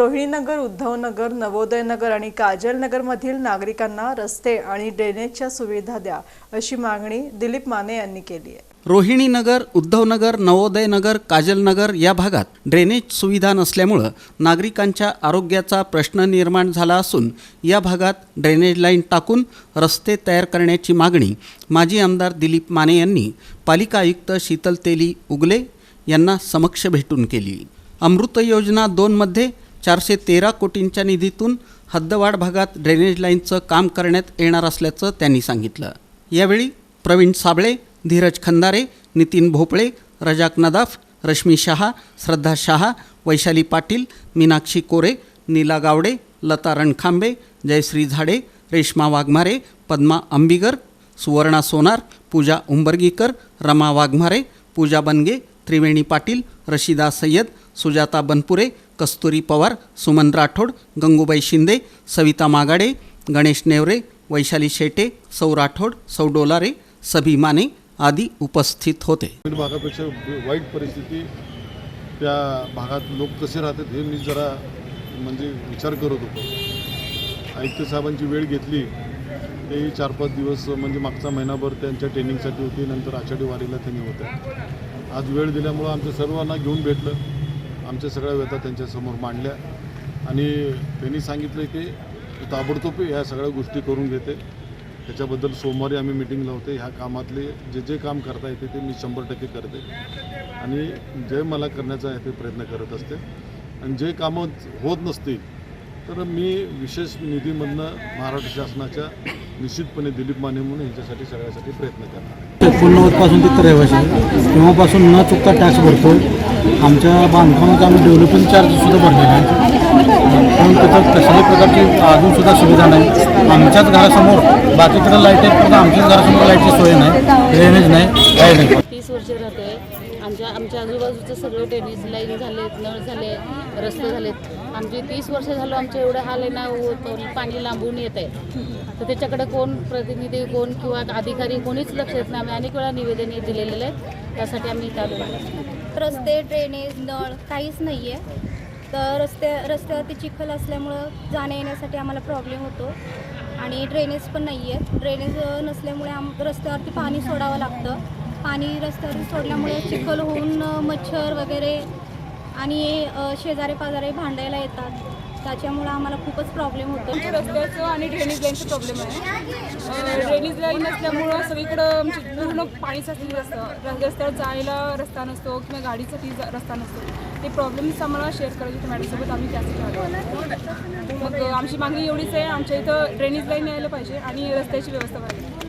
रोहिणीनगर उद्धवनगर नवोदयनगर आणि काजलनगरमधील नागरिकांना रस्ते आणि ड्रेनेजच्या सुविधा द्या अशी मागणी दिलीप माने यांनी केली आहे. रोहिणीनगर उद्धवनगर नवोदयनगर काजलनगर या भागात ड्रेनेज सुविधा नसल्यामुळं नागरिकांच्या आरोग्याचा प्रश्न निर्माण झाला असून या भागात ड्रेनेज लाईन टाकून रस्ते तयार करण्याची मागणी माजी आमदार दिलीप माने यांनी पालिका आयुक्त शीतल तेली उगले यांना समक्ष भेटून केली. अमृत योजना दोनमध्ये चारशे तेरा कोटींच्या निधीतून हद्दवाड भागात ड्रेनेज लाईनचं काम करण्यात येणार असल्याचं त्यांनी सांगितलं. यावेळी प्रवीण साबळे धीरज खंदारे नितीन भोपळे रजाक नदाफ रश्मी शहा श्रद्धा शहा वैशाली पाटील मीनाक्षी कोरे नीला गावडे लता रणखांबे जयश्री झाडे रेश्मा वाघमारे पद्मा अंबिगर सुवर्णा सोनार पूजा उंबर्गीकर रमा वाघमारे पूजा बनगे त्रिवेणी पाटील रशिदा सय्यद सुजाता बनपुरे कस्तुरी पवार सुमन राठोड गंगूबाई शिंदे सविता मागाडे गणेश नेवरे वैशाली शेटे सौ राठोड सौ डोलारे सभी माने आदी उपस्थित होते. भागापेक्षा वाईट परिस्थिती त्या भागात लोक कसे राहतात हे मी जरा म्हणजे विचार करत होतो. आयुक्त साहेबांची वेळ घेतली ते चार पाच दिवस म्हणजे मागचा महिनाभर त्यांच्या ट्रेनिंगसाठी होती नंतर आषाढी वारीला त्यांनी होत्या. आज वेळ दिल्यामुळं आमच्या सर्वांना घेऊन भेटलं. आमच्या सगळ्या व्यथा त्यांच्यासमोर मांडल्या. आणि त्यांनी सांगितलं की ताबडतोब ह्या सगळ्या गोष्टी करून घेते. त्याच्याबद्दल सोमवारी आम्ही मिटिंग लावते. ह्या कामातले जे जे काम करता येते ते मी शंभर टक्के करते. आणि जे मला करण्याचा आहे ते प्रयत्न करत असते. आणि जे कामं होत नसतील तर मी विशेष निधीमधनं महाराष्ट्र शासनाच्या निश्चितपणे दिलीप माने म्हणून यांच्यासाठी सगळ्यासाठी प्रयत्न करणार एकोणनव्वदपासून तिथं रहिवासी तेव्हापासून न चुकता टॅक्स भरतो आमच्या बांधकामाचा आम्ही डेव्हलपमेंट चार्जसुद्धा भरलेला आहे पण तिथं कशाही प्रकारची अजूनसुद्धा सुविधा नाही. आमच्याच घरासमोर बाकीकडे लाइट आहेत पण आमच्याच घरासमोर लाईटची सोय नाही ड्रेनेज नाही काही नाही. तीस वर्ष राहते. आमच्या आमच्या आजूबाजूचं सगळं ड्रेनेज लाईन झालेत नळ झाले रस्ते झालेत. आमचे तीस वर्ष झालं आमच्या एवढं हाल आहे ना पाणी लांबून येत आहे. तर त्याच्याकडे कोण प्रतिनिधी कोण किंवा अधिकारी कोणीच लक्ष देत नाही. आम्ही अनेक वेळा निवेदन दिलेले आहेत. त्यासाठी आम्ही इथं आलो रस्ते ड्रेनेज नळ काहीच नाही आहे तर रस्ते रस्त्यावरती चिखल असल्यामुळं जाण्या येण्यासाठी आम्हाला प्रॉब्लेम होतो. आणि ड्रेनेज पण नाही आहे ड्रेनेज नसल्यामुळे आम रस्त्यावरती पाणी सोडावं लागतं. पाणी रस्त्यावरती सोडल्यामुळे चिखल होऊन मच्छर वगैरे आणि शेजारे पाजारे भांडायला येतात. त्याच्यामुळं आम्हाला खूपच प्रॉब्लेम होतो. रस्त्याचं आणि ड्रेनेज लाईनचं प्रॉब्लेम आहे. ड्रेनेज लाईन नसल्यामुळं सगळीकडं आमची पूर्ण पाणी साचलेलं असतं. रस्त्यावर जायला रस्ता नसतो किंवा गाडीसाठी रस्ता नसतो. ते प्रॉब्लेम्स आम्हाला शेअर करायचे होते मॅडमसोबत आम्ही त्यासाठी मग आमची मागणी एवढीच आहे. आमच्या इथं ड्रेनेज लाईन यायला पाहिजे आणि रस्त्याची व्यवस्था पाहिजे.